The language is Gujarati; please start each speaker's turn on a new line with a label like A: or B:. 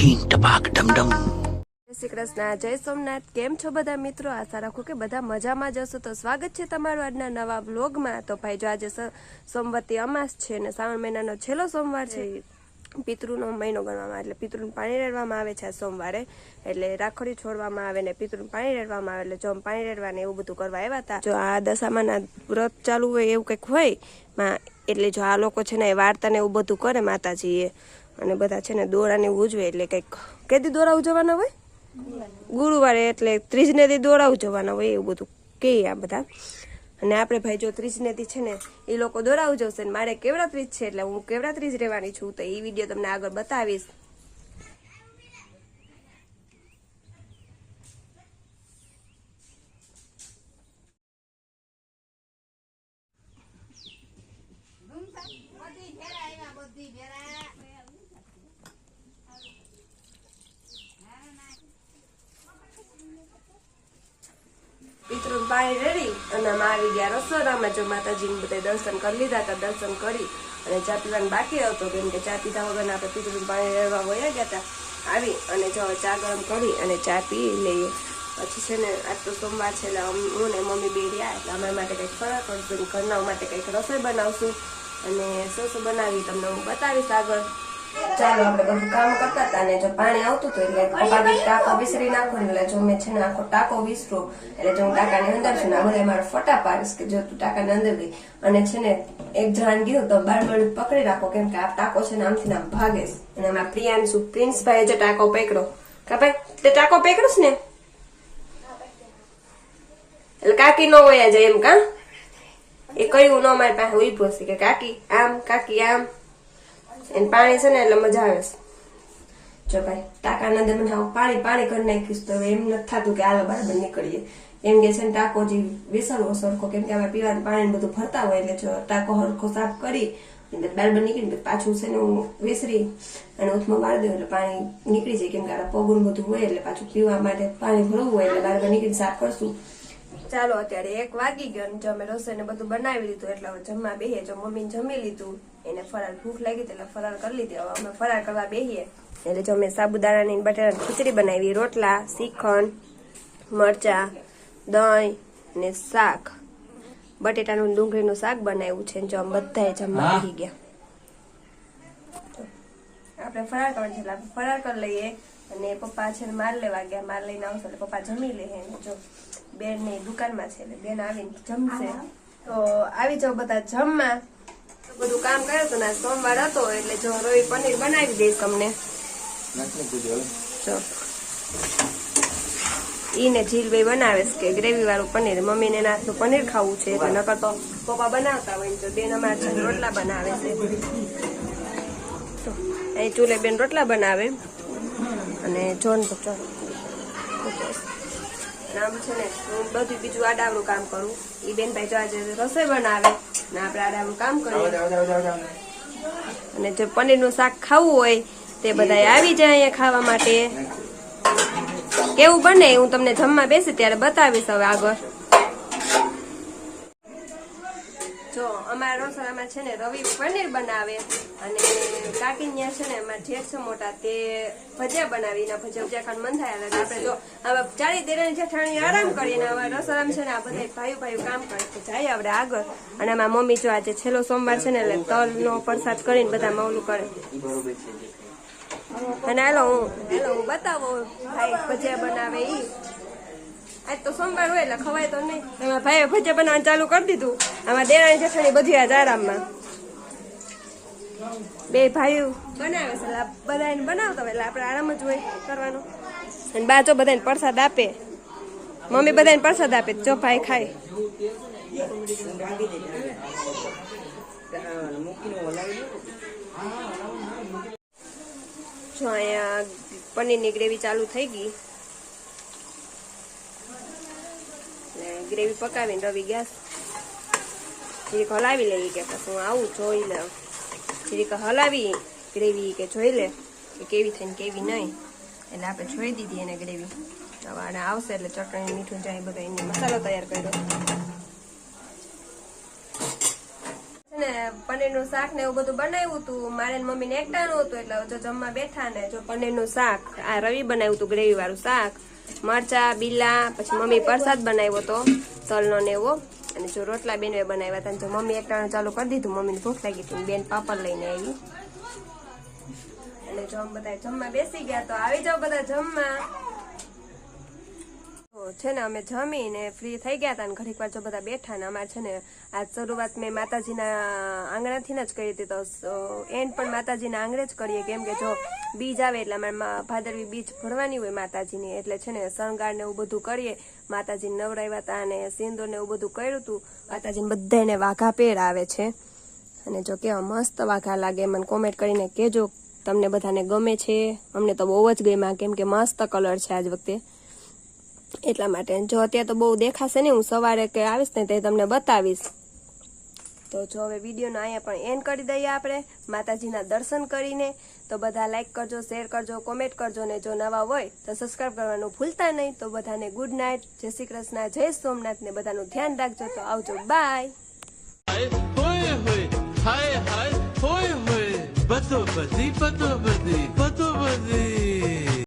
A: શ્રી કૃષ્ણ, જય સોમનાથ. કેમ છો બધા મિત્રો? આશા રાખું કે બધા મજામાં જશો તો સ્વાગત છે તમારું આજના નવા વ્લોગમાં. તો ભાઈ, જો આજે સોમવતી અમાસ છે ને શ્રાવણ મહિનાનો છેલ્લો સોમવાર છે. પિતૃનો મહિનો ગણવામાં એટલે પિતૃનું પાણી રેડવામાં આવે છે સોમવારે. એટલે રાખડી છોડવામાં આવે ને પિતૃનું પાણી રેડવામાં આવે, એટલે જો પાણી રેડવા ને એવું બધું કરવા આવ્યા હતા, જો આ દશામાના વ્રત ચાલુ હોય એવું કંઈક હોય એટલે જો આ લોકો છે ને એ વાર્તા ને એવું બધું કરે માતાજીએ અને બધા છે ને દોરાને ઉજવે એટલે કંઈક, કેદી દોરા ઉજવવાના હોય? ગુરુવારે એટલે ત્રીજને દી દોરા જવાના હોય એવું બધું કે આ બધા. અને આપણે ભાઈ જો ત્રીજને દી છે ને એ લોકો દોરાવ ઉજવશે ને મારે કેવડા ત્રીજ છે એટલે હું કેવડા ત્રીજ રહેવાની છું તો એ વીડિયો તમને આગળ બતાવીશ. પિતૃ પાણી રેડી અને અમે આવી ગયા રસોડામાં જો માતાજીને બધા દર્શન કરી લીધા હતા, દર્શન કરી અને ચા પીવાનું બાકી હતો. કેમ કે ચા પીધા વગરના આપણે પિતૃ પાણી રેડવા વયા ગયા હતા. આવી અને જો ચા ગરમ કરી અને ચા પી લઈએ. પછી છે ને, આજ તો સોમવાર છે એટલે હું ને મમ્મી બે રહ્યા એટલે અમારા માટે કંઈક ફરક કરશું ઘરના માટે કંઈક રસોઈ બનાવશું. અને શું શું બનાવી તમને હું બતાવીશ આગળ. ચાલો આપણે બધું કામ કરતા હતા અને જો પાણી આવતું હતું એટલે ટાંકો વિસરી નાખો એટલે જો મેં છે ને આખો ટાંકો વિસરો એટલે જો હું ટાંકાની અંદર છું ને બધા મારા ફટા પાડીશ કે જો તું ટાંકાની અંદર ગઈ. અને છે ને એક જણાને કીધું તો બાર મિનિટ પકડી રાખો કેમ કે આ ટાંકો છે ને આમથી આમ ભાગે છે. અને અમારા પ્રિયાંશુ પ્રિન્સભાઈ જે ટાંકો પકડો કા ભાઈ તે ટાંકો પકડોશ ને? એટલે કાકી નો હોય જાય એમ કા? એ કયું ન મારી પાસે ઊભો છે કે કાકી આમ કાકી આમ? એને પાણી છે ને એટલે મજા આવે છે. જો ભાઈ, ટાંકાના અંદર મને આવું પાણી પાણી કરી નાખીશ તો એમ નથી થતું કે આલો બરાબર નીકળીએ. એમ કે છે ને ટાંકો જે વિસરવો સરખો કેમ કે આમાં પીવાનું પાણી બધું ભરતા હોય એટલે જો ટાંકો સરખો સાફ કરી બરાબર નીકળી પાછું છે ને હું વિસરી અને ઉથમાં મારી દઉં એટલે પાણી નીકળી જાય. કેમ કે આ પગુન બધું હોય એટલે પાછું પીવા માટે પાણી ભરવું હોય એટલે બરાબર નીકળી સાફ કરશું. ચાલો, અત્યારે એક વાગી ગયો ને જો અમે રસોઈ ને બધું બનાવી લીધું, એટલે જમવા બેહે જો મમ્મી જમી લીધું એને ફરાળ ભૂખ લાગી એટલે ફરાળ કરી લીધી. હવે અમે ફરાળ કરવા બેહીએ. એટલે જો અમે સાબુદાણાની બટેટાની ખીચડી બનાવી રોટલા શ્રીખંડ મરચા દહીં ને શાક. બટેટાનું ડુંગળીનું શાક બનાવ્યું છે જો અમે બધાએ જમવા બેહી ગયા. આપણે ફરાળ કરવાનું છે એટલે આપણે ફરાળ કરી લઈએ. અને પપ્પા છે ને માલ લેવા ગયા માર લઈને આવશે એટલે પપ્પા જમી લે જો બેનની દુકાનમાં છે એટલે બેન આવીને જમશે. તો આવી જાઓ બધા જમવા. બધું કામ કર્યું હતું ને સોમવાર હતો એટલે જો રવિ પનીર બનાવી દઈશ તમને. જો. ઈ ને જીલભાઈ બનાવે છે કે ગ્રેવી વાળું પનીર. મમ્મીને એના પનીર ખાવું છે એટલે નકર તો પપ્પા બનાવતા હોય તો બેન અમારા રોટલા બનાવે છે. તો અહીં ચૂલે બેન રોટલા બનાવે. અને જોન તો ચાલો નામ છે ને હું બધું બીજું આડાવડું કામ કરું. ઈ બેન ભાઈ જો આજે રસોઈ બનાવે. ને આપણે આડાવડું કામ કરીએ. અને જે પનીરનું શાક ખાવું હોય તે બધા આવી જાય અહીંયા ખાવા માટે. કેવું બને? હું તમને જમવા બેસી ત્યારે બતાવીશ હવે આગળ. જો, અમારા રસોડામાં છે ને રવિ પનીર બનાવે અને કાકી ત્યાં છે ને અમારા જેઠ છે મોટા, તે ભજીયા બનાવી, એના ભજીયા ભજીયા ખાન મન થાય એટલે આપણે જો હવે ચાલી દેરાની જેઠાણી આરામ કરીને હવે રસોડામાં છે ને આ બધા ભાઈઓ ભાઈઓ કામ કરે તો જાય આપણે આગળ. અને અમારા મમ્મી જો આજે છેલ્લો સોમવાર છે ને એટલે તલનો પ્રસાદ કરીને બધા મૌલું કરે. અને હેલો હું હેલો હું બતાવો, ભાઈ ભજીયા બનાવે ઈ. આજ તો સોમવાર હોય એટલે ખવાય તો નહીં. એમાં ભાઈએ ભજીયા બનાવવાનું ચાલુ કરી દીધું. આમાં દેરાણી જેઠાણી બધી આજ આરામમાં. બે ભાઈઓ બનાવે છે. બધાને બનાવતા હોય એટલે આપણે આરામ જ હોય કરવાનો. અને બા જો બધાને પ્રસાદ આપે. મમ્મી બધાને પ્રસાદ આપે. જો ભાઈ ખાય. જો અહીંયા પનીરની ગ્રેવી ચાલુ થઈ ગઈ એટલે ગ્રેવી પકાવીને રવી ગેસ જીરીક હલાવી લઈએ કે પછી હું આવું જોઈ લઉં જીરીક હલાવી ગ્રેવી કે જોઈ લે કે કેવી થઈને કેવી નહીં. એટલે આપણે જોઈ દીધી એને ગ્રેવી. હવે આવશે એટલે ચટણી, મીઠું જાય બધા એનો મસાલો તૈયાર કર્યો. ને પનીરનું શાક ને એવું બધું બનાવ્યું હતું મારે ને મમ્મીને એકટાણું હતું એટલે જો જમવા બેઠા ને જો પનીરનું શાક, આ રવિ બનાવ્યું હતું ગ્રેવી વાળું શાક. મરચા, બીલા, પછી મમ્મી પ્રસાદ બનાવ્યો હતો તલનો ને એવો. અને જો રોટલા બેનવે બનાવ્યા હતા જો મમ્મી એકટાણું ચાલુ કરી દીધું, મમ્મીને ભૂખ લાગી હતી બેન પાપડ લઈને આવી. અને જો બધા જમવા બેસી ગયા તો આવી જાઓ બધા જમવા. છે ને, અમે જમીને ફ્રી થઈ ગયા હતા ને, ઘડીક વાર જો બધા બેઠા ને અમારે છે ને, આ શરૂઆત મેં માતાજીના આંગણાથી જ કરી હતી, તો એન્ડ પણ માતાજીના આંગણે જ કરીએ, કેમ કે જો બીજ આવે એટલે અમારે ભાદરવી બીજ ભરવાની હોય માતાજીની, એટલે છે ને, શણગાર ને એવું બધું કરીએ. માતાજી નવરાવ્યા હતા અને સિંદૂર ને એવું બધું કર્યું હતું માતાજીને બધાને વાઘા પેર આવે છે. અને જો કેવા મસ્ત વાઘા લાગે, મને કોમેન્ટ કરીને કેજો તમને બધાને ગમે છે? અમને તો બહુ જ ગમ્યા, કેમ કે મસ્ત કલર છે આજ વખતે. એટલા માટે. જો અત્યારે તો બહુ દેખાશે ને હું સવારે કે આવીશ ને તે તમને બતાવીશ. તો જો હવે વિડીયોનો અહીંયા પણ એન્ડ કરી દઈએ આપણે. માતાજીના દર્શન કરીને તો બધા લાઇક કરજો શેર કરજો કોમેન્ટ કરજો ને જો નવા હોય તો સબસ્ક્રાઈબ કરવાનું ભૂલતા નહીં. તો બધાને ગુડ નાઇટ જય શ્રી કૃષ્ણ, જય સોમનાથ ને બધાનું ધ્યાન રાખજો. તો આવજો. બાય